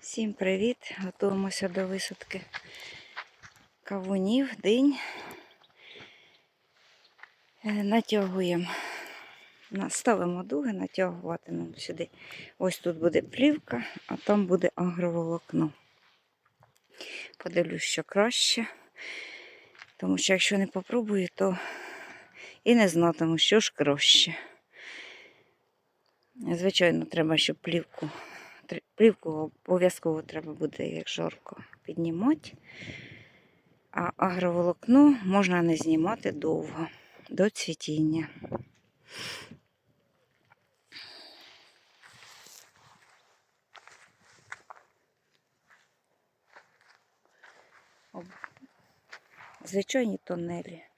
Всім привіт! Готуємося до висадки кавунів, динь. Е, Натягуємо, ставимо дуги, натягуватимемо сюди. Ось тут буде плівка, а там буде агроволокно. Подивлюсь, що краще. Тому що якщо не попробую, то і не знатиму, що ж краще. Звичайно, треба, щоб плівку Плівку обов'язково треба буде, як жарко, піднімати. А агроволокно можна не знімати довго, до цвітіння. Звичайні тонелі.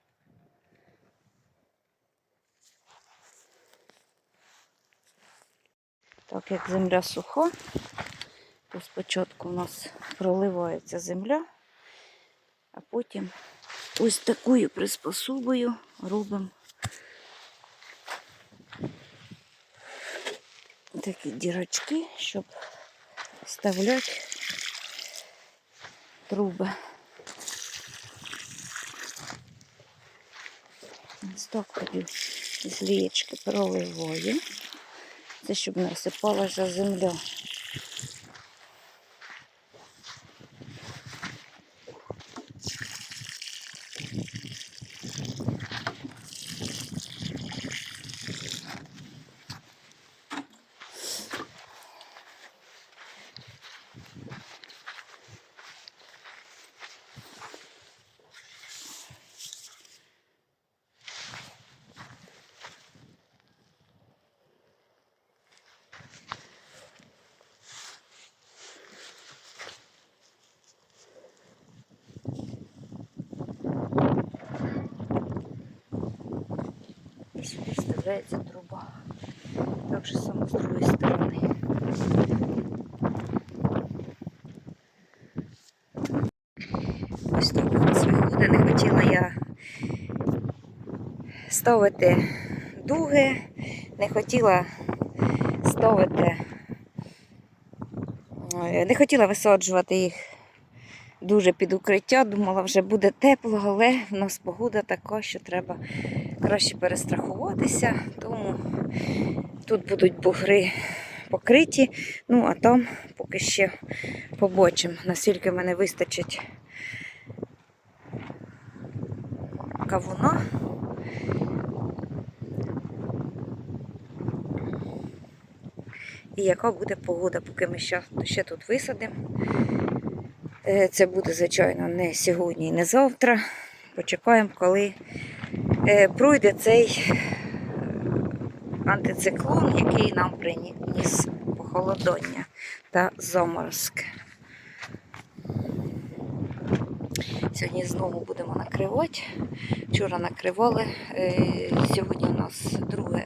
Так як земля суха, то спочатку у нас проливається земля, а потім ось такою приспособою робимо такі дірочки, щоб вставляти труби. Ось так тоді з лієчки проливаю. Це щоб не всипалася земля. І сюди труба. Так же само з другої сторони. Ось так у нас. Не хотіла я ставити дуги, не хотіла ставити, не хотіла висаджувати їх дуже під укриття. Думала, вже буде тепло, але в нас погода така, що треба краще перестрахуватися. Тому тут будуть бугри покриті. Ну, а там поки ще побачимо, наскільки мене вистачить кавуна. І яка буде погода, поки ми ще, ще тут висадимо. Е, Це буде, звичайно, не сьогодні і не завтра. Почекаємо, коли пройде цей е, антициклон, який нам приніс похолодання та заморозки. Сьогодні знову будемо накривати. Вчора накривали. е, Сьогодні у нас 2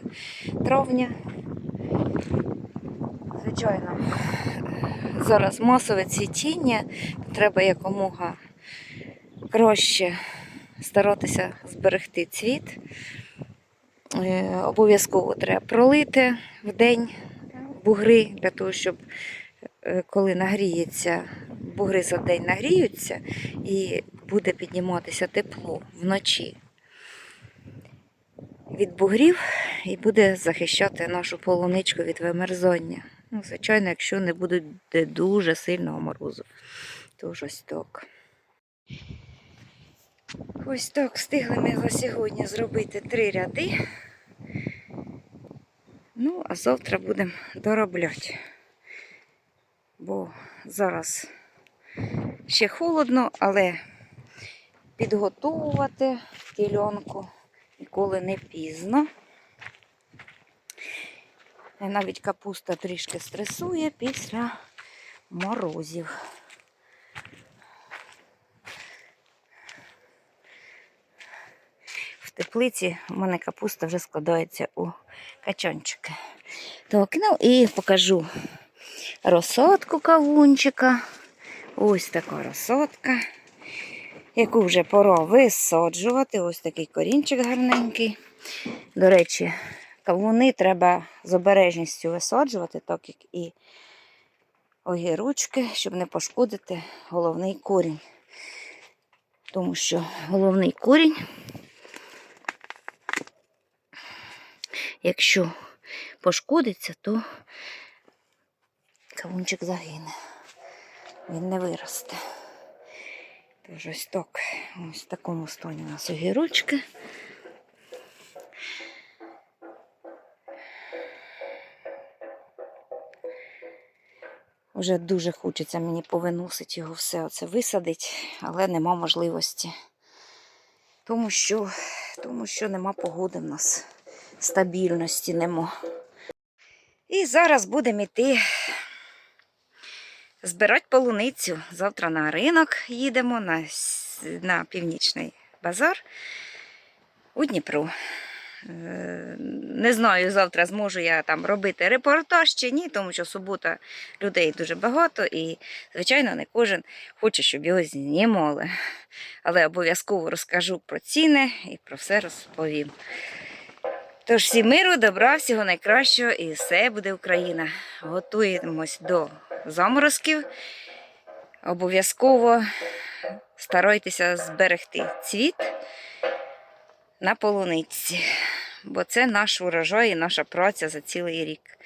травня. Звичайно, зараз масове цвітіння, треба якомога краще старатися зберегти цвіт. Е, Обов'язково треба пролити в день бугри, для того, щоб е, коли нагріється, бугри за день нагріються і буде підніматися тепло вночі від бугрів і буде захищати нашу полуничку від вимерзання. Ну, звичайно, якщо не буде дуже сильного морозу. То ось так. Ось так встигли ми за сьогодні зробити три ряди. Ну, а завтра будемо доробляти. Бо зараз ще холодно, але підготовувати ділянку ніколи не пізно. Навіть капуста трішки стресує після морозів. Теплиці у мене капуста вже складається у качанчики. Так, ну і покажу розсадку кавунчика. Ось така розсадка, яку вже пора висаджувати. Ось такий корінчик гарненький. До речі, кавуни треба з обережністю висаджувати, так як і огірочки, щоб не пошкодити головний корінь. Тому що головний корінь, якщо пошкодиться, то кавунчик загине. Він не виросте. Тож ось так. Ось в такому стані у нас огірочки. Вже дуже хочеться мені повиносити його все оце висадити, але нема можливості. Тому що, тому що нема погоди в нас. Стабільності нема. І зараз будемо йти збирати полуницю. Завтра на ринок їдемо на, на північний базар у Дніпро. Е, Не знаю, завтра зможу я там робити репортаж чи ні, тому що субота людей дуже багато і, звичайно, не кожен хоче, щоб його знімали. Але обов'язково розкажу про ціни і про все розповім. Тож всім миру, добра, всього найкращого і все буде Україна. Готуємось до заморозків. Обов'язково старайтеся зберегти цвіт на полуниці, бо це наш урожай і наша праця за цілий рік.